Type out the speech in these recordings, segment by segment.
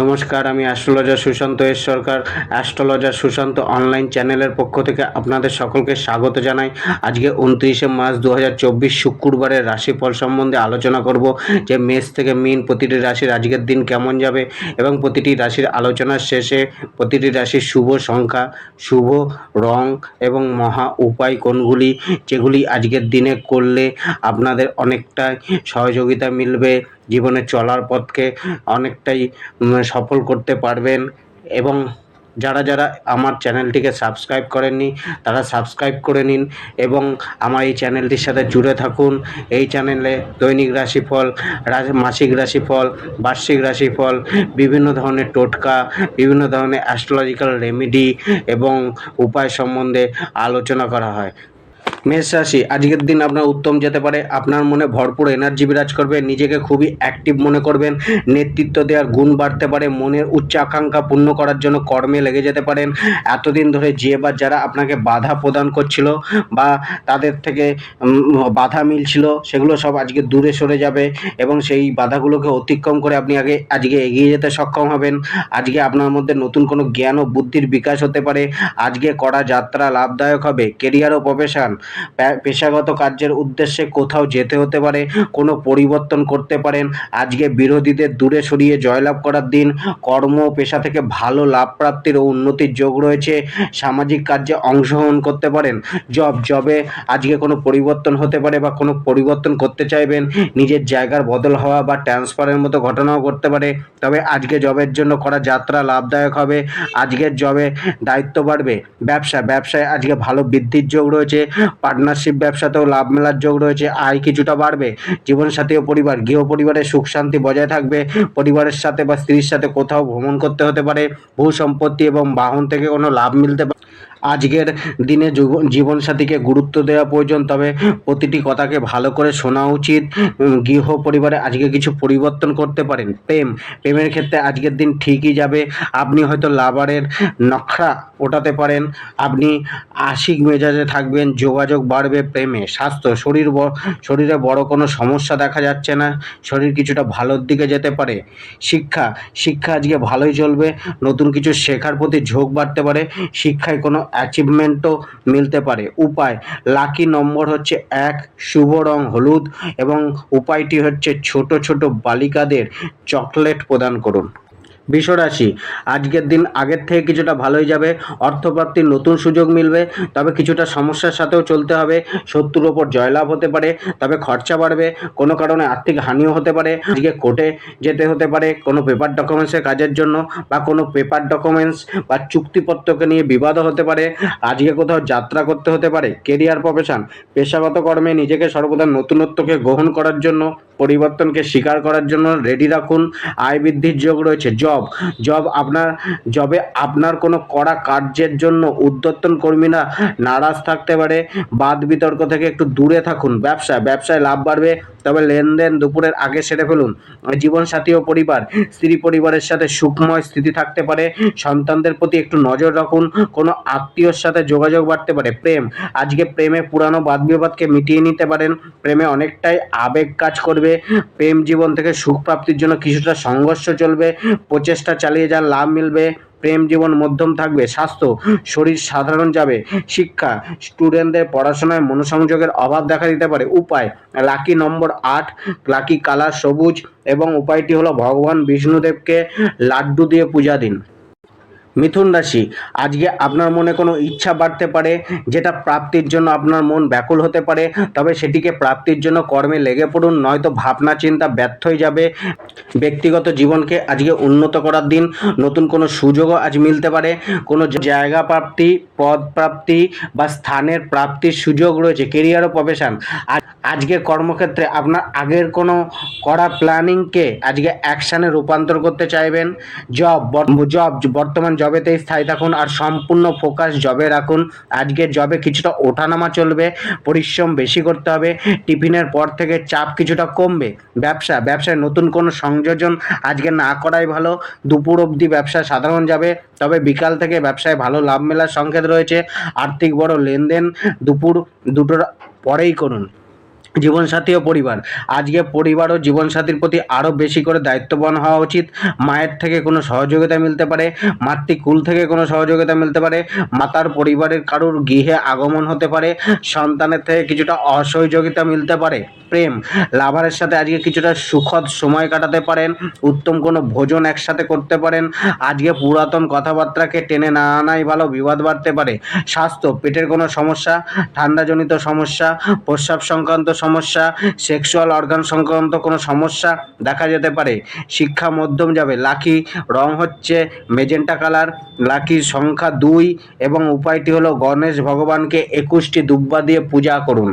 নমস্কার, আমি astrologer Sushanta S Sarkar, astrologer Sushanta online চ্যানেলের পক্ষ থেকে আপনাদের সকলকে স্বাগত জানাই। আজকে উনত্রিশে মার্চ দু হাজার চব্বিশ শুক্রবারের রাশিফল সম্বন্ধে আলোচনা করব, যে মেষ থেকে মিন প্রতিটি রাশির আজকের দিন কেমন যাবে এবং প্রতিটি রাশির আলোচনার শেষে প্রতিটি রাশির শুভ সংখ্যা, শুভ রং এবং মহা উপায় কোনগুলি, যেগুলি আজকের দিনে করলে আপনাদের অনেকটাই সহযোগিতা মিলবে। জীবনে চলার পথকে অনেকটাই সফল করতে পারবেন। এবং যারা যারা আমার চ্যানেলটিকে সাবস্ক্রাইব করেননি, তারা সাবস্ক্রাইব করে নিন এবং আমার এই চ্যানেলটির সাথে জুড়ে থাকুন। এই চ্যানেলে দৈনিক রাশিফল মাসিক রাশিফল, বার্ষিক রাশিফল, বিভিন্ন ধরনের টোটকা, বিভিন্ন ধরনের অ্যাস্ট্রোলজিক্যাল রেমেডি এবং উপায় সম্বন্ধে আলোচনা করা হয়। মেষ রাশি, আজকের দিন আপনার উত্তম যেতে পারে। আপনার মনে ভরপুর এনার্জি বিরাজ করবে, নিজেকে খুবই অ্যাক্টিভ মনে করবেন। নেতৃত্ব দেওয়ার গুণ বাড়তে পারে, মনের উচ্চ আকাঙ্ক্ষা পূর্ণ করার জন্য কর্মে লেগে যেতে পারেন। এতদিন ধরে যে বা যারা আপনাকে বাধা প্রদান করছিল বা তাদের থেকে বাধা মিলছিল, সেগুলো সব আজকে দূরে সরে যাবে এবং সেই বাধাগুলোকে অতিক্রম করে আপনি আগে, আজকে এগিয়ে যেতে সক্ষম হবেন। আজকে আপনার মধ্যে নতুন কোনো জ্ঞান ও বুদ্ধির বিকাশ হতে পারে। আজকে করা যাত্রা লাভদায়ক হবে কেরিয়ার ও প্রফেশন পেশাগত কার্যের উদ্দেশ্যে কোথাও যেতে হতে পারে, কোনো পরিবর্তন করতে পারেন। আজকে বিরোধীদের দূরে সরিয়ে জয়লাভ করার দিন, কর্ম পেশা থেকে ভালো লাভ প্রাপ্তির ও উন্নতির যোগ রয়েছে। সামাজিক কার্যে অংশগ্রহণ করতে পারেন। জব, জবে আজকে কোনো পরিবর্তন হতে পারে বা কোনো পরিবর্তন করতে চাইবেন, নিজের জায়গার বদল হওয়া বা ট্রান্সফারের মতো ঘটনাও করতে পারে। তবে আজকে জবের জন্য করা যাত্রা লাভদায়ক হবে। আজকের জবে দায়িত্ব বাড়বে। ব্যবসা, ব্যবসায় আজকে ভালো বৃদ্ধির যোগ রয়েছে। পার্টনারশিপ ব্যবসাতেও লাভ মেলার যোগ রয়েছে। আয় কিছুটা বাড়বে। জীবনসাথী ও পরিবার, গৃহ পরিবারের সুখ শান্তি বজায় থাকবে। পরিবারের সাথে বা স্ত্রীর সাথে কোথাও ভ্রমণ করতে হতে পারে। ভূ সম্পত্তি এবং বাহন থেকে কোনো লাভ মিলতে পারে। আজকের দিনে জীব- জীবনসাথীকে গুরুত্ব দেওয়া প্রয়োজন। তবে প্রতিটি কথাকে ভালো করে শোনা উচিত। গৃহ পরিবারে আজকে কিছু পরিবর্তন করতে পারেন। প্রেম, প্রেমের ক্ষেত্রে আজকের দিন ঠিকই যাবে। আপনি হয়তো লাভারের নখরা ওঠাতে পারেন। আপনি আশিক মেজাজে থাকবেন, যোগাযোগ বাড়বে প্রেমে। স্বাস্থ্য, শরীর শরীরে বড় কোনো সমস্যা দেখা যাচ্ছে না। শরীর কিছুটা ভালোর দিকে যেতে পারে। শিক্ষা শিক্ষা আজকে ভালোই চলবে। নতুন কিছু শেখার প্রতি ঝোঁক বাড়তে পারে। শিক্ষায় কোনো অ্যাচিভমেন্টও মিলতে পারে। উপায় লাকি নম্বর হচ্ছে এক, শুভ রং হলুদ এবং উপায়টি হচ্ছে ছোট ছোট বালিকাদের চকলেট প্রদান করুন। বিশ্বরাশি। আজকের দিন আগের থেকে কিছুটা ভালোই যাবে, অর্থপ্রাপ্তির নতুন সুযোগ মিলবে, তবে কিছুটা সমস্যার সাথেও চলতে হবে। শত্রুর ওপর জয়লাভ হতে পারে, তবে খরচা বাড়বে, কোনো কারণে আর্থিক হানিও হতে পারে। আজকে কোর্টে যেতে হতে পারে, কোনো পেপার ডকুমেন্টসের কাজের জন্য বা কোনো পেপার ডকুমেন্টস বা চুক্তিপত্রকে নিয়ে বিবাদও হতে পারে। আজকে কোথাও যাত্রা করতে হতে পারে কেরিয়ার প্রফেশন পেশাগত কর্মে নিজেকে সর্বদা নতুনত্বকে গ্রহণ করার জন্য, পরিবর্তনকে স্বীকার করার জন্য রেডি রাখুন। আয় বৃদ্ধির যোগ রয়েছে, জব জব। জব আপনার, জবে আপনার কোনো কড়া কার্যের জন্য উদ্যতন কর্মীরা নারাজ থাকতে পারে। বাদ বিতর্ক থেকে একটু দূরে থাকুন। ব্যবসা, ব্যবসায় লাভ বাড়বে, তবে লেনদেন দুপুরের আগে সেরে ফেলুন। জীবনসাথী ও পরিবার, স্ত্রী পরিবারের সাথে সুখময় স্থিতি থাকতে পারে। সন্তানদের প্রতি একটু নজর রাখুন। কোনো আত্মীয়র সাথে যোগাযোগ বাড়তে পারে। প্রেম, আজকে প্রেমে পুরানো বাদ বিবাদকে মিটিয়ে নিতে পারেন। প্রেমে অনেকটাই আবেগ কাজ করবে। প্রেম জীবন থেকে সুখ প্রাপ্তির জন্য কিছুটা সংঘর্ষ চলবে। প্রচেষ্টা চালিয়ে যান, লাভ মিলবে, প্রেম জীবন মধ্যম থাকবে, স্বাস্থ্য, শরীর সাধারণ যাবে, শিক্ষা, স্টুডেন্টদের পড়াশোনায় মনোসংযোগের অভাব দেখা দিতে পারে। উপায়, লাকি নম্বর আট, লাকি কালার সবুজ এবং উপায়টি হলো ভগবান বিষ্ণুদেবকে লাড্ডু দিয়ে পূজা দিন। মিথুন রাশি। আজকে আপনার মনে কোনো ইচ্ছা বাড়তে পারে, যেটা প্রাপ্তির জন্য আপনার মন ব্যাকুল হতে পারে, তবে সেটিকে প্রাপ্তির জন্য কর্মে লেগে পড়ুন, নয়তো ভাবনা চিন্তা ব্যর্থ হয়ে যাবে। ব্যক্তিগত জীবনকে আজকে উন্নত করার দিন, নতুন কোনো সুযোগও আজ মিলতে পারে। কোনো জায়গা প্রাপ্তি, পদ প্রাপ্তি বা স্থানের প্রাপ্তির সুযোগ রয়েছে কেরিয়ার ও প্রফেশন আজকে কর্মক্ষেত্রে আপনার আগের কোনো করা প্ল্যানিংকে আজকে অ্যাকশানে রূপান্তর করতে চাইবেন? জব জব, বর্তমান জবেতেই স্থায়ী থাকুন আর সম্পূর্ণ ফোকাস জবে রাখুন। আজকের জবে কিছুটা ওঠানামা চলবে, পরিশ্রম বেশি করতে হবে, টিফিনের পর থেকে চাপ কিছুটা কমবে। ব্যবসা, ব্যবসায় নতুন কোনো সংযোজন আজকে না করাই ভালো। দুপুর অবধি ব্যবসা সাধারণ যাবে, তবে বিকাল থেকে ব্যবসায় ভালো লাভ মেলার সংকেত রয়েছে। আর্থিক বড় লেনদেন দুপুর দুটোর পরেই করুন। জীবনসাথী ও পরিবার। আজকে পরিবার ও জীবনসাথীর প্রতি আরও বেশি করে দায়িত্ববান হওয়া উচিত। মায়ের থেকে কোনো সহযোগিতা মিলতে পারে মাতৃকুল থেকে কোনো সহযোগিতা মিলতে পারে, মাতার পরিবারের কারুর গৃহে আগমন হতে পারে, সন্তানের থেকে কিছুটা অসহযোগিতা মিলতে পারে, প্রেম, লাভারের সাথে আজকে কিছুটা সুখদ সময় কাটাতে পারেন, উত্তম কোনো ভোজন একসাথে করতে পারেন, আজকে পুরাতন কথাবার্তাকে টেনে না আনাই ভালো বিবাদ বাড়তে পারে, স্বাস্থ্য, পেটের কোনো সমস্যা, ঠান্ডাজনিত সমস্যা প্রস্রাব সংক্রান্ত সমস্যা সেক্সুয়াল অর্গান সংক্রান্ত কোনো সমস্যা দেখা যেতে পারে। শিক্ষা মধ্যম যাবে। লাকি রং হচ্ছে মেজেন্টা কালার। লাকি সংখ্যা দুই এবং উপায়টি হলো গণেশ ভগবানকে একুশটি দুব্বা দিয়ে পূজা করুন।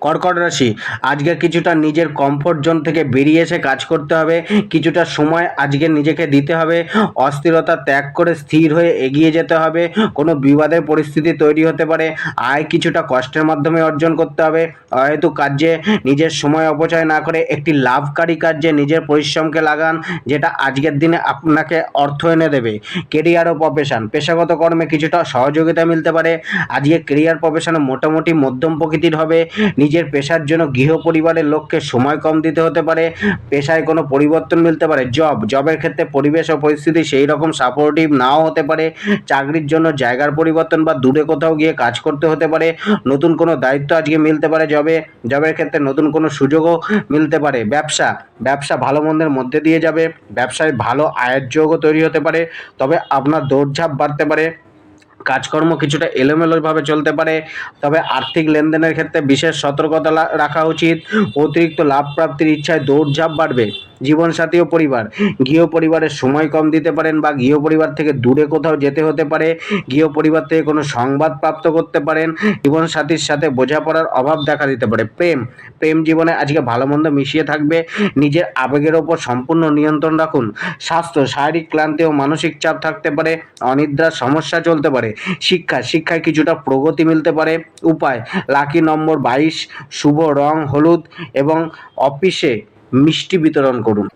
কর্কট রাশি। আজকে কিছুটা নিজের কমফোর্ট জোন থেকে বেরিয়ে এসে কাজ করতে হবে। কিছুটা সময় আজকে নিজেকে দিতে হবে। অস্থিরতা ত্যাগ করে স্থির হয়ে এগিয়ে যেতে হবে। কোনো বিবাদের পরিস্থিতি তৈরি হতে পারে। আয় কিছুটা কষ্টের মাধ্যমে অর্জন করতে হবে। হয়তো কাজে নিজের সময় অপচয় না করে একটি লাভকারী কার্যে নিজের পরিশ্রমকে লাগান, যেটা আজকের দিনে আপনাকে অর্থ এনে দেবে। কেরিয়ার ও প্রফেশন পেশাগত কর্মে কিছুটা সহযোগিতা মিলতে পারে। আজকে কেরিয়ার প্রফেশনে মোটামুটি মধ্যম প্রকৃতির হবে। নিজের পেশার জন্য গৃহ পরিবারের লোককে সময় কম দিতে হতে পারে, পেশায় কোনো পরিবর্তন মিলতে পারে জব জবের ক্ষেত্রে পরিবেশ ও পরিস্থিতি সেই রকম সাপোর্টিভ নাও হতে পারে, চাকরির জন্য জায়গার পরিবর্তন বা দূরে কোথাও গিয়ে কাজ করতে হতে পারে, নতুন কোনো দায়িত্ব আজকে মিলতে পারে জবে জবের ক্ষেত্রে নতুন কোনো সুযোগও মিলতে পারে, ব্যবসা ব্যবসা ভালো মন্দের মধ্যে দিয়ে যাবে, ব্যবসায় ভালো আয়ের যোগও তৈরি হতে পারে, তবে আপনার দৌড়ঝাঁপ বাড়তে পারে। কাজকর্ম কিছুটা এলোমেলোভাবে চলতে পারে, তবে আর্থিক লেনদেনের ক্ষেত্রে বিশেষ সতর্কতা রাখা উচিত। অতিরিক্ত লাভ প্রাপ্তির ইচ্ছায় দৌড়ঝাঁপ বাড়বে। জীবনসাথী ও পরিবার। গৃহ পরিবারের সময় কম দিতে পারেন বা গৃহ পরিবার থেকে দূরে কোথাও যেতে হতে পারে। গৃহ পরিবার থেকে কোনো সংবাদ প্রাপ্ত করতে পারেন। জীবনসাথীর সাথে বোঝাপড়ার অভাব দেখা দিতে পারে। প্রেম প্রেম জীবনে আজকে ভালো মন্দ মিশিয়ে থাকবে। নিজের আবেগের ওপর সম্পূর্ণ নিয়ন্ত্রণ রাখুন। স্বাস্থ্য, শারীরিক ক্লান্তি ও মানসিক চাপ থাকতে পারে। অনিদ্রার সমস্যা চলতে পারে। শিক্ষা, শিক্ষায় কিছুটা প্রগতি মিলতে পারে। উপায়, লাকি নম্বর বাইশ, শুভ রং, হলুদ এবং অফিসে মিষ্টি বিতরণ করুন।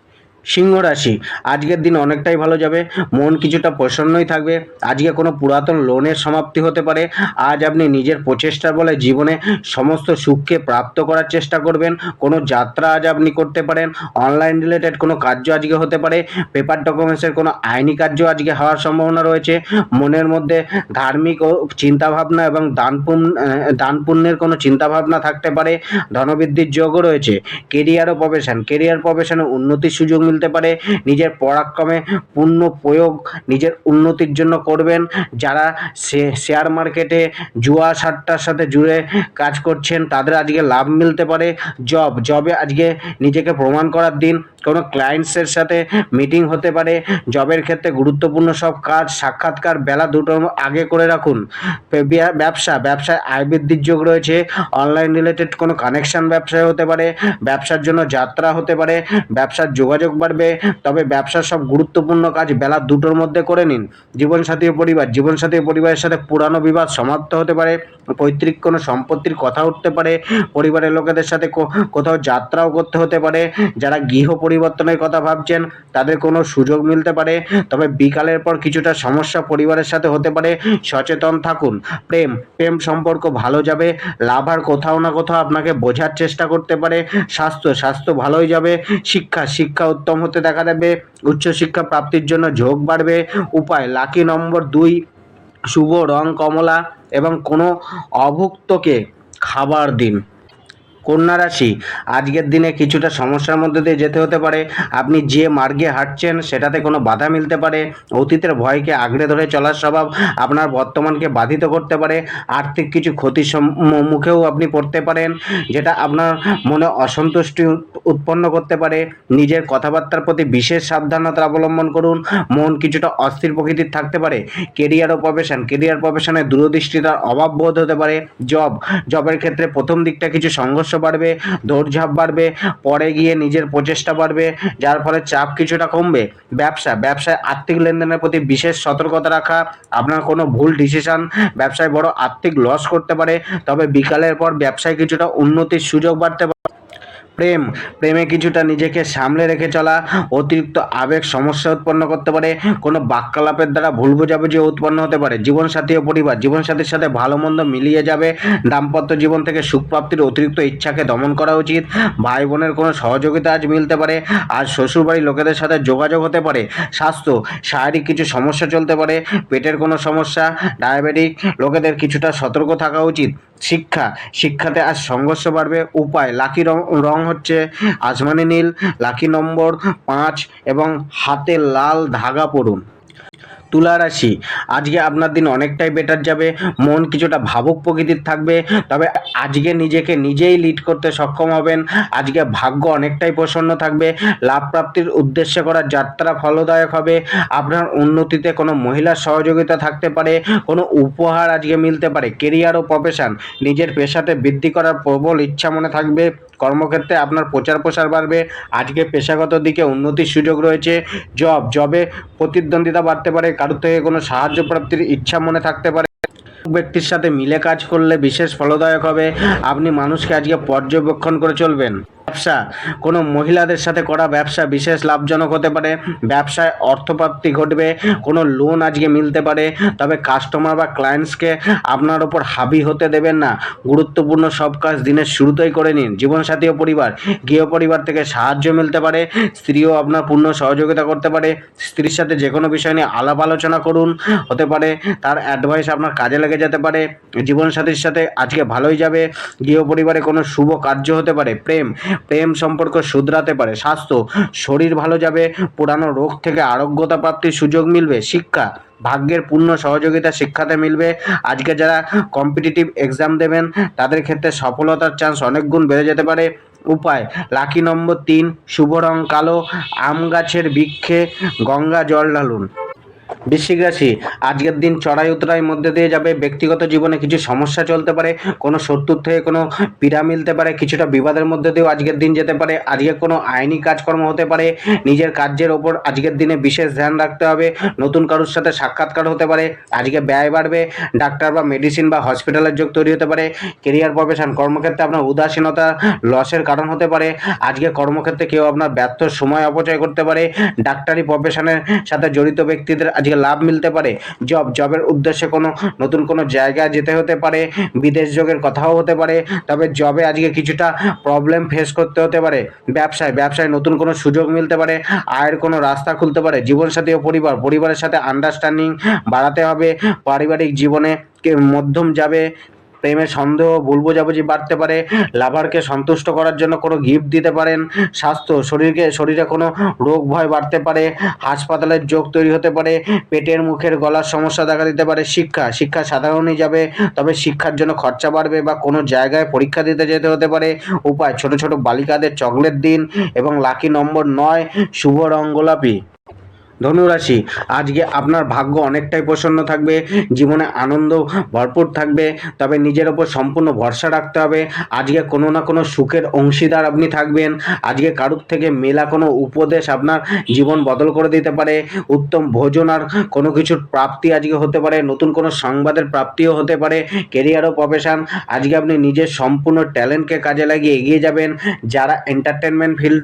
সিংহ রাশি। আজকের দিন অনেকটাই ভালো যাবে। মন কিছুটা প্রসন্নই থাকবে। আজকে কোনো পুরাতন লোনের সমাপ্তি হতে পারে। আজ আপনি নিজের প্রচেষ্টার বলে জীবনে সমস্ত সুখকে প্রাপ্ত করার চেষ্টা করবেন। কোনো যাত্রা আজ আপনি করতে পারেন। অনলাইন রিলেটেড কোনো কার্য আজকে হতে পারে। পেপার ডকুমেন্টসের কোনো আইনি কার্য আজকে হওয়ার সম্ভাবনা রয়েছে। মনের মধ্যে ধার্মিক ও চিন্তাভাবনা এবং দান পুণ্য দান পুণ্যের কোনো চিন্তাভাবনা থাকতে পারে। ধনবৃদ্ধির যোগও রয়েছে। কেরিয়ার ও প্রফেশন। কেরিয়ার প্রফেশনে উন্নতির সুযোগ মিলতে পারে, নিজের পরাক্রমে পূর্ণ প্রয়োগ নিজের উন্নতির জন্য করবেন। যারা শেয়ার মার্কেটে জুয়া সাট্টার সাথে জুড়ে কাজ করছেন, তাদের আজকে লাভ মিলতে পারে। জব জবে আজকে নিজেকে প্রমাণ করার দিন। কোনো ক্লায়েন্টসের সাথে মিটিং হতে পারে জবের ক্ষেত্রে গুরুত্বপূর্ণ সব কাজ, সাক্ষাৎকার, বেলা দুটোর আগে করে রাখুন। ব্যবসা, ব্যবসায় আয় বৃদ্ধির যোগ রয়েছে অনলাইন রিলেটেড কোনো কানেকশন ব্যবসায় হতে পারে, ব্যবসার জন্য যাত্রা হতে পারে, ব্যবসার যোগাযোগ বাড়বে, তবে ব্যবসার সব গুরুত্বপূর্ণ কাজ বেলা দুটোর মধ্যে করে নিন। জীবনসাথী পরিবার, জীবনসাথী পরিবারের সাথে পুরানো বিবাদ সমাপ্ত হতে পারে, পৈতৃক কোনো সম্পত্তির কথা উঠতে পারে, পরিবারের লোকেদের সাথে কোথাও যাত্রাও করতে হতে পারে, যারা গৃহ পরিবর্তনের কথা ভাবছেন, তাদের কোনো সুযোগ মিলতে পারে। তবে বিকালের পর কিছুটা সমস্যা পরিবারের সাথে হতে পারে। সচেতন থাকুন। প্রেম প্রেম সম্পর্ক ভালো যাবে। লাভ আর কোথাও না কোথাও আপনাকে বোঝার চেষ্টা করতে পারে। স্বাস্থ্য স্বাস্থ্য ভালোই যাবে। শিক্ষা শিক্ষা উত্তম হতে দেখা দেবে। উচ্চশিক্ষা প্রাপ্তির জন্য ঝোঁক বাড়বে। উপায়, লাকি নম্বর দুই, শুভ রং কমলা এবং কোনো অভুক্তকে খাবার দিন। কন্যা রাশি, আজকের দিনে কিছুটা সমস্যার মধ্যে দিয়ে যেতে হতে পারে। আপনি যে মার্গে হাঁটছেন, সেটাতে কোনো বাধা মিলতে পারে। অতীতের ভয়কে আঁকড়ে ধরে চলার স্বভাব আপনার বর্তমানকে বাধিত করতে পারে। আর্থিক কিছু ক্ষতির সম্মুখেও আপনি পড়তে পারেন, যেটা আপনার মনে অসন্তুষ্টি উৎপন্ন করতে পারে। নিজের কথাবার্তার প্রতি বিশেষ সাবধানতা অবলম্বন করুন। মন কিছুটা অস্থির প্রকৃতির থাকতে পারে। কেরিয়ার ও প্রফেশন, কেরিয়ার প্রফেশনে দূরদৃষ্টিতার অভাব বোধ হতে পারে। জব, জবের ক্ষেত্রে প্রথম দিকটা কিছু সংঘর্ষ বাড়বে, দৌড়ঝাঁপ বাড়বে, পরে গিয়ে নিজের প্রচেষ্টা বাড়বে, যার ফলে চাপ কিছুটা কমবে। ব্যবসা, ব্যবসায় আর্থিক লেনদেনের প্রতি বিশেষ সতর্কতা রাখা, আপনার কোনো ভুল ডিসিশন ব্যবসায় বড় আর্থিক লস করতে পারে, তবে বিকালের পর ব্যবসায় কিছুটা উন্নতির সুযোগ বাড়তে প্রেম। প্রেমে কিছুটা নিজেকে সামলে রেখে চলা অতিরিক্ত আবেগ সমস্যা উৎপন্ন করতে পারে। কোনো বাক্যালাপের দ্বারা ভুল বোঝাবুঝি উৎপন্ন হতে পারে। জীবনসাথী ও পরিবার, জীবনসাথীর সাথে ভালো মন্দ মিলিয়ে যাবে। দাম্পত্য জীবন থেকে সুখ প্রাপ্তির অতিরিক্ত ইচ্ছাকে দমন করা উচিত। ভাই বোনের কোনো সহযোগিতা আজ মিলতে পারে। আজ শ্বশুরবাড়ির লোকেদের সাথে যোগাযোগ হতে পারে। স্বাস্থ্য, শারীরিক কিছু সমস্যা চলতে পারে। পেটের কোনো সমস্যা, ডায়াবেটিক, লোকেদের কিছুটা সতর্ক থাকা উচিত। শিক্ষা, শিক্ষাতে আজ সংঘর্ষ বাড়বে। উপায়, লাকি রং হচ্ছে আসমানি নীল লাকি নম্বর পাঁচ এবং হাতে লাল ধাগা পড়ুন। তুলা রাশি। আজকে আপনার দিন অনেকটাই বেটার যাবে, মন কিছুটা ভাবুক প্রকৃতির থাকবে, তবে আজকে নিজেকে নিজেই লিড করতে সক্ষম হবেন। আজকে ভাগ্য অনেকটাই প্রসন্ন থাকবে, লাভ প্রাপ্তির উদ্দেশ্যে করা যাত্রা ফলদায়ক হবে। আপনার উন্নতিতে কোনো মহিলার সহযোগিতা থাকতে পারে, কোনো উপহার আজকে মিলতে পারে। কেরিয়ার ও প্রফেশন নিজের পেশাতে বৃদ্ধি করার প্রবল ইচ্ছা মনে থাকবে। কর্মক্ষেত্রে আপনার প্রচার প্রসার বাড়বে, আজকে পেশাগত দিকে উন্নতির সুযোগ রয়েছে। জব জবে প্রতিদ্বন্দ্বিতা বাড়তে পারে কারোর থেকে কোনো সাহায্য প্রাপ্তির ইচ্ছা মনে থাকতে পারে। ব্যক্তির সাথে মিলে কাজ করলে বিশেষ ফলদায়ক হবে। আপনি মানুষকে আজকে পর্যবেক্ষণ করে চলবেন। ব্যবসা। কোনো মহিলাদের সাথে করা ব্যবসা বিশেষ লাভজনক হতে পারে। ব্যবসায় অর্থপ্রাপ্তি ঘটবে, কোনো লোন আজকে মিলতে পারে। তবে কাস্টমার বা ক্লায়েন্টসকে আপনার ওপর হাবি হতে দেবেন না। গুরুত্বপূর্ণ সব কাজ দিনের শুরুতেই করে নিন। জীবনসাথী ও পরিবার, গৃহ পরিবার থেকে সাহায্য মিলতে পারে। স্ত্রীও আপনার পূর্ণ সহযোগিতা করতে পারে। স্ত্রীর সাথে যে কোনো বিষয় নিয়ে আলাপ আলোচনা করুন। হতে পারে তার অ্যাডভাইস আপনার কাজে লেগে যেতে পারে। জীবনসাথীর সাথে আজকে ভালোই যাবে। গৃহ পরিবারে কোনো শুভ কার্য হতে পারে। প্রেম প্রেম সম্পর্ক শুধরাতে পারে, স্বাস্থ্য, শরীর ভালো যাবে, পুরানো রোগ থেকে আরোগ্যতা প্রাপ্তির সুযোগ মিলবে, শিক্ষা, ভাগ্যের পূর্ণ সহযোগিতা শিক্ষাতে মিলবে। আজকে যারা কম্পিটিটিভ এক্সাম দেবেন, তাদের ক্ষেত্রে সফলতার চান্স অনেক গুণ বেড়ে যেতে পারে। উপায় লাকি নম্বর তিন, শুভ রং কালো, আম গাছের বৃক্ষে গঙ্গা জল ঢালুন। বৃশ্চিক রাশি, আজকের দিন চড়াই উতরাই মধ্যে দিয়ে যাবে। ব্যক্তিগত জীবনে কিছু সমস্যা চলতে পারে, কোনো শত্রুর থেকে কোনো পীড়া মিলতে পারে, কিছুটা বিবাদের মধ্যে দিয়েও আজকের দিন যেতে পারে। আজকে কোনো আইনি কাজকর্ম হতে পারে, নিজের কার্যের ওপর আজকের দিনে বিশেষ ধ্যান রাখতে হবে, নতুন কারোর সাথে সাক্ষাৎকার হতে পারে, আজকে ব্যয় বাড়বে, ডাক্তার বা মেডিসিন বা হসপিটালের যোগ তৈরি হতে পারে কেরিয়ার প্রফেশন কর্মক্ষেত্রে আপনার উদাসীনতা লসের কারণ হতে পারে, আজকে কর্মক্ষেত্রে কেউ আপনার ব্যর্থ সময় অপচয় করতে পারে, ডাক্তারি প্রফেশনের সাথে জড়িত ব্যক্তিদের আজকে লাভ মিলতে পারে জব জবের উদ্দেশ্যে কোনো নতুন কোনো জায়গায় যেতে হতে পারে, বিদেশ যোগের কথাও হতে পারে, তবে জবে আজকে কিছুটা প্রবলেম ফেস করতে হতে পারে, ব্যবসায় ব্যবসায় নতুন কোনো সুযোগ মিলতে পারে, আয়ের কোনো রাস্তা খুলতে পারে, জীবনসাথী ও পরিবার, পরিবারের সাথে আন্ডারস্ট্যান্ডিং বাড়াতে হবে, পারিবারিক জীবনে মধ্যম যাবে প্রেমের সন্দেহ, ভুল বোঝাবুঝি বাড়তে পারে, লাভারকে সন্তুষ্ট করার জন্য কোনো গিফট দিতে পারেন, স্বাস্থ্য, শরীরকে, শরীরে কোনো রোগ ভয় বাড়তে পারে, হাসপাতালের যোগ তৈরি হতে পারে, পেটের মুখের গলার সমস্যা দেখা দিতে পারে, শিক্ষা শিক্ষা সাধারণই যাবে, তবে শিক্ষার জন্য খরচা বাড়বে বা কোনো জায়গায় পরীক্ষা দিতে যেতে হতে পারে, উপায়, ছোট ছোট বালিকাদের চকলেট দিন এবং লাকি নম্বর নয়, শুভ রং গোলাপি। ধনুরাশি। আজকে আপনার ভাগ্য অনেকটাই প্রসন্ন থাকবে, জীবনে আনন্দ ভরপুর থাকবে, তবে নিজের ওপর সম্পূর্ণ ভরসা রাখতে হবে। আজকে কোনো না কোনো সুখের অংশীদার আপনি থাকবেন। আজকে কারুর থেকে মেলা কোনো উপদেশ আপনার জীবন বদল করে দিতে পারে। উত্তম ভোজন আর কোনো কিছুর প্রাপ্তি আজকে হতে পারে, নতুন কোনো সংবাদের প্রাপ্তিও হতে পারে কেরিয়ার ও প্রফেশন আজকে আপনি নিজের সম্পূর্ণ ট্যালেন্টকে কাজে লাগিয়ে এগিয়ে যাবেন। যারা এন্টারটেনমেন্ট ফিল্ড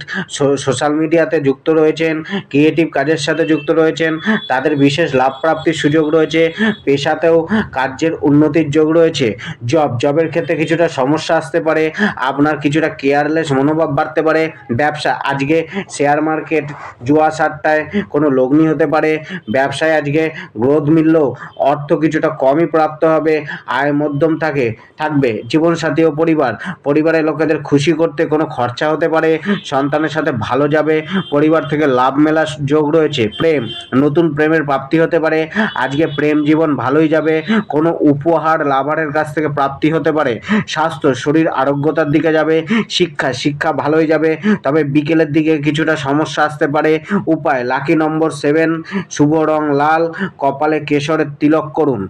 সোশ্যাল মিডিয়াতে যুক্ত রয়েছেন ক্রিয়েটিভ কাজের সাথে যুক্ত রয়েছেন, তাদের বিশেষ লাভ প্রাপ্তির সুযোগ রয়েছে, পেশাতেও কার্যের উন্নতির যোগ রয়েছে। জব, জবের ক্ষেত্রে কিছুটা সমস্যা আসতে পারে, আপনার কিছুটা কেয়ারলেস মনোভাব বাড়তে পারে, ব্যবসা, আজকে শেয়ার মার্কেট জুয়া সাট্টায় কোনো লগ্নি হতে পারে, ব্যবসায় আজকে গ্রোথ মিললেও অর্থ কিছুটা কমই প্রাপ্ত হবে, আয় মধ্যম থাকে, থাকবে, জীবনসাথী ও পরিবার, পরিবারের লোকেদের খুশি করতে কোনো খরচা হতে পারে, সন্তানের সাথে ভালো যাবে, পরিবার থেকে লাভ মেলার যোগ রয়েছে প্রেম, নতুন প্রেমের প্রাপ্তি হতে পারে। আজকে প্রেম জীবন ভালোই যাবে, কোনো উপহার লাভারের কাছ থেকে প্রাপ্তি হতে পারে। স্বাস্থ্য, শরীর, আরোগ্যতার দিকে যাবে, শিক্ষা শিক্ষা ভালোই যাবে, তবে বিকেলের দিকে কিছুটা সমস্যা আসতে পারে। উপায় লাকি নম্বর সেভেন শুভ রং লাল, কপালে কেশরের তিলক করুন।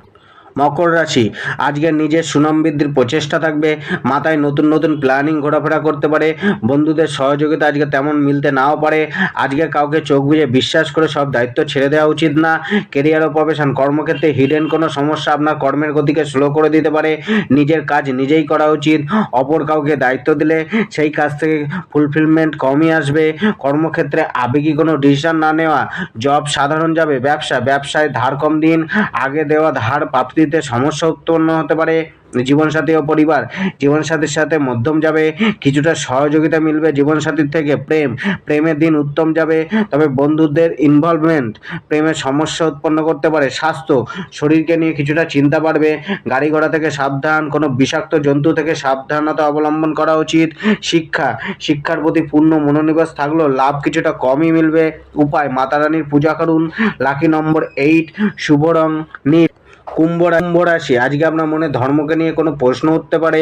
মকর রাশি। আজকে নিজের সুনাম বৃদ্ধির প্রচেষ্টা থাকবে, মাথায় নতুন নতুন প্ল্যানিং ঘোরাফেরা করতে পারে, বন্ধুদের সহযোগিতা আজকে তেমন মিলতে নাও পারে। আজকে কাউকে চোখ বুঝে বিশ্বাস করে সব দায়িত্ব ছেড়ে দেওয়া উচিত না। কেরিয়ার ও প্রফেশন কর্মক্ষেত্রে হিডেন কোনো সমস্যা আপনার কর্মের গতিকে স্লো করে দিতে পারে। নিজের কাজ নিজেই করা উচিত, অপর কাউকে দায়িত্ব দিলে সেই কাজ থেকে ফুলফিলমেন্ট কমই আসবে। কর্মক্ষেত্রে আবেগী কোনো ডিসিশন না নেওয়া জব সাধারণ যাবে, ব্যবসা, ব্যবসায় ধার কম দিন, আগে দেওয়া ধার প্রাপ্তিতে সমস্যা উৎপন্ন হতে পারে, জীবনসাথী ও পরিবার। জীবনসাথীর সাথে মধ্যম যাবে, কিছুটা সহযোগিতা মিলবে। জীবনসাথীর থেকে প্রেম, প্রেমের দিন উত্তম যাবে। তবে বন্ধুদের ইনভলভমেন্ট প্রেমের সমস্যা উৎপন্ন করতে পারে। স্বাস্থ্য, শরীরকে নিয়ে কিছুটা চিন্তা বাড়বে। গাড়ি ঘোড়া থেকে সাবধান, কোনো বিষাক্ত জন্তু থেকে সাবধানতা অবলম্বন করা উচিত। শিক্ষা, শিক্ষার প্রতি পূর্ণ মনোনিবেশ থাকলেও লাভ কিছুটা কমই মিলবে। উপায়, মাতা রানীর পূজা করুন। লাকি নম্বর এইট শুভ রং, নীল। কুম্ভ কুম্ভ রাশি। আজকে আপনার মনে ধর্মকে নিয়ে কোনো প্রশ্ন উঠতে পারে,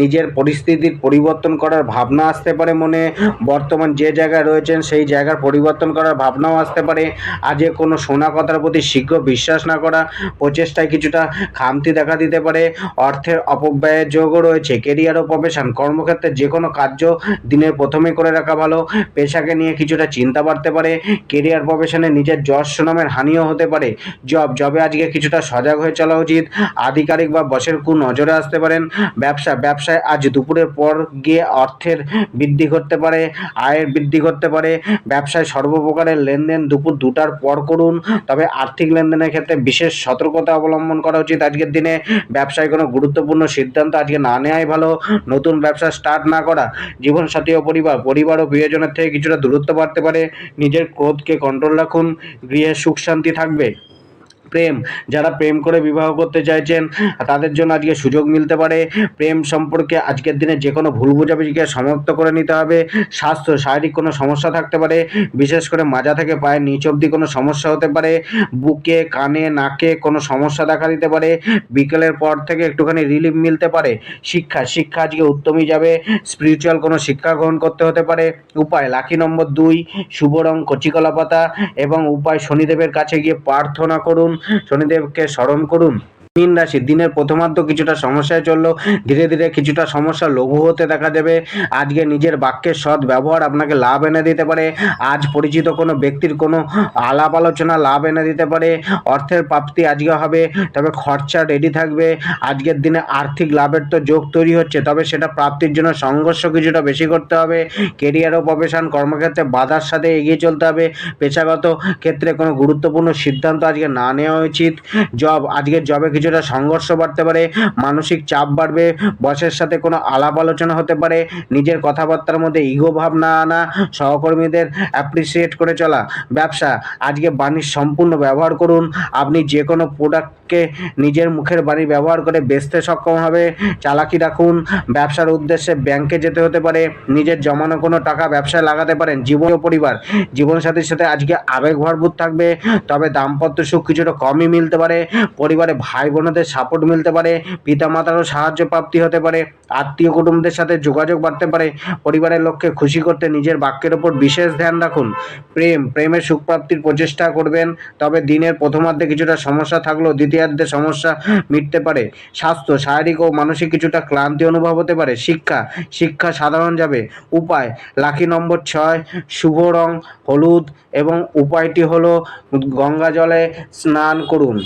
নিজের পরিস্থিতির পরিবর্তন করার ভাবনা আসতে পারে মনে, বর্তমান যে জায়গায় রয়েছেন সেই জায়গার পরিবর্তন করার ভাবনাও আসতে পারে, আজকে কোনো শোনা কথার প্রতি শীঘ্র বিশ্বাস না করা, প্রচেষ্টায় কিছুটা খামতি দেখা দিতে পারে, অর্থের অপব্যয়ের যোগও রয়েছে কেরিয়ার ও প্রফেশন কর্মক্ষেত্রে যে কোনো কার্য দিনের প্রথমে করে রাখা ভালো, পেশাকে নিয়ে কিছুটা চিন্তা বাড়তে পারে কেরিয়ার প্রফেশনে নিজের যশ সুনামের হানিও হতে পারে জব জবে আজকে কিছুটা সজাগ হয়ে চলা উচিত। আধিকারিক বা বসের কু নজরে আসতে পারেন। ব্যবসা, ব্যবসায় আজ দুপুরের পর গিয়ে অর্থের বৃদ্ধি করতে পারে, আয়ের বৃদ্ধি করতে পারে। ব্যবসায় সর্বপ্রকারের লেনদেন দুপুর দুটার পর করুন। তবে আর্থিক লেনদেনের ক্ষেত্রে বিশেষ সতর্কতা অবলম্বন করা উচিত আজকের দিনে। ব্যবসায় কোনো গুরুত্বপূর্ণ সিদ্ধান্ত আজকে না নেওয়াই ভালো। নতুন ব্যবসা স্টার্ট না করা জীবনসাথী ও পরিবার পরিবার ও প্রিয়জনের থেকে কিছুটা দূরত্ব বাড়তে পারে। নিজের ক্রোধকে কন্ট্রোল রাখুন। গৃহে সুখ শান্তি থাকবে। প্রেম। যারা প্রেম করে বিবাহ করতে চাইছেন, তাদের জন্য আজকে সুযোগ মিলতে পারে। প্রেম সম্পর্কে আজকের দিনে যে কোনো ভুল বোঝাবুঝিকে সমাপ্ত করে নিতে হবে। স্বাস্থ্য, শারীরিক কোনো সমস্যা থাকতে পারে। বিশেষ করে মাজা থেকে পায়ের নিচ অবধি কোনো সমস্যা হতে পারে। বুকে, কানে, নাকে কোনো সমস্যা দেখা দিতে পারে। বিকেলের পর থেকে একটুখানি রিলিফ মিলতে পারে। শিক্ষা শিক্ষা আজকে উত্তমই যাবে। স্পিরিচুয়াল কোনো শিক্ষা গ্রহণ করতে হতে পারে। উপায় লাকি নম্বর দুই, শুভ রং কচিকলা পাতা এবং উপায় শনিদেবের কাছে গিয়ে প্রার্থনা করুন। শনিদেবকে স্মরণ করুন। মীন রাশি, দিনের প্রথমার্ধ কিছুটা সমস্যায় চলল, ধীরে ধীরে কিছুটা সমস্যা লঘু হতে দেখা যাবে আজকে নিজের বাক্যের সৎ ব্যবহার আপনাকে লাভ এনে দিতে পারে। আজ পরিচিত কোনো ব্যক্তির কোনো আলাপ আলোচনা লাভ এনে দিতে পারে। অর্থের প্রাপ্তি আজকে হবে, তবে খরচা রেডি থাকবে। আজকের দিনে আর্থিক লাভের তো যোগ তৈরি হচ্ছে, তবে সেটা প্রাপ্তির জন্য সংঘর্ষ কিছুটা বেশি করতে হবে। কেরিয়ার ও প্রফেশন কর্মক্ষেত্রে বাধার সাথে এগিয়ে চলতে হবে। পেশাগত ক্ষেত্রে কোনো গুরুত্বপূর্ণ সিদ্ধান্ত আজকে না নেওয়া উচিত। জব আজকের জবে কিছুটা সংঘর্ষ বাড়তে পারে, মানসিক চাপ বাড়বে, বসের সাথে কোনো আলাপ আলোচনা হতে পারে, নিজের কথাবার্তার মধ্যে ইগো ভাব না আনা, সহকর্মীদের অ্যাপ্রিসিয়েট করে চলা। ব্যবসা, আজকে বাণীর সম্পূর্ণ ব্যবহার করুন, আপনি যে কোনো প্রোডাক্টকে নিজের মুখের বাণী ব্যবহার করে বেচতে সক্ষম হবে, চালাকি রাখুন, ব্যবসার উদ্দেশ্যে ব্যাংকে যেতে হতে পারে, নিজের জমানো কোনো টাকা ব্যবসায় লাগাতে পারেন, জীবন পরিবার। জীবনসাথীর সাথে আজকে আবেগ ভরপুর থাকবে, তবে দাম্পত্য সুখ কিছুটা কমই মিলতে পারে, পরিবারে ভাই বোনদের সাপোর্ট মিলতে পারে, পিতামাতারও সাহায্য প্রাপ্তি হতে পারে, আত্মীয় কুটুম্বদের সাথে যোগাযোগ বাড়তে পারে, পরিবারের লোককে খুশি করতে নিজের বাক্যের ওপর বিশেষ ধ্যান রাখুন। প্রেম, প্রেমের সুখ প্রাপ্তির প্রচেষ্টা করবেন, তবে দিনের প্রথমার্ধে কিছুটা সমস্যা থাকলেও দ্বিতীয়ার্ধে সমস্যা মিটতে পারে। স্বাস্থ্য, শারীরিক ও মানসিক কিছুটা ক্লান্তি অনুভব হতে পারে। শিক্ষা শিক্ষা সাধারণ যাবে। উপায়, লাকি নম্বর ছয়, শুভ রং, হলুদ এবং উপায়টি হলো গঙ্গা জলে স্নান করুন।